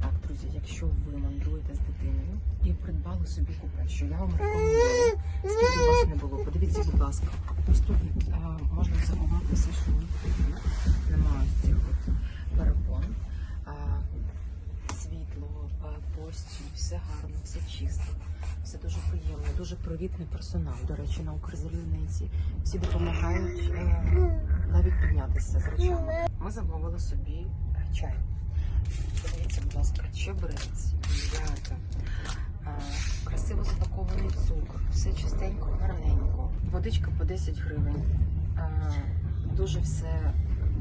Так, друзі, якщо ви мандруєте з дитиною і придбали собі купе, що я вам рекомендую, скільки вас не було, подивіться, будь ласка, тут а, можна заховати все, що. Немає цих от перепон. А, світло, а, постіль, все гарно, все чисто, все дуже приємно, дуже привітний персонал. До речі, на Укрзалізниці всі допомагають е, навіть піднятися з речами. Ми замовили собі е, чай. Подивіться, будь ласка, чебрець, м'ята, красиво запакований цукор, все чистенько, гарненько. Водичка по 10 гривень. А, Дуже все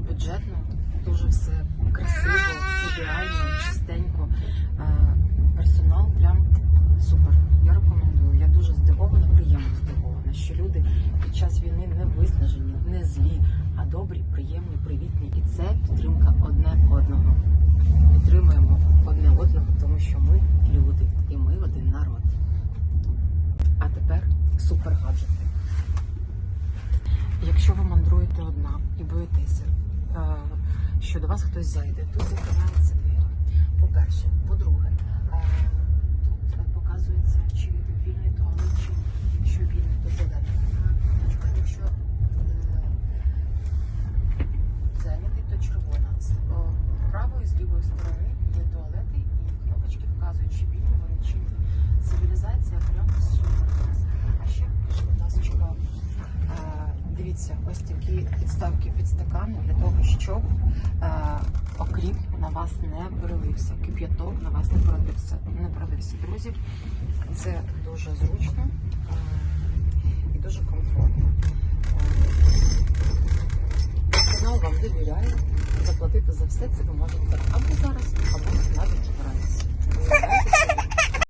бюджетно, дуже все красиво, ідеально, привітні. І це підтримка одне одного підтримуємо одне одного, тому що ми люди і ми один народ. А тепер супер гаджети. Якщо ви мандруєте одна і боїтеся, е, що до вас хтось зайде, тут закриваються Дивіться, ось такі підставки під стакани для того, щоб е, окріп на вас не перелився, кип'яток на вас не пролився. Не пролився. Друзі, це дуже зручно е, і дуже комфортно. Персонал вам довіряє. Заплатити за все це ви можете або зараз, або навіть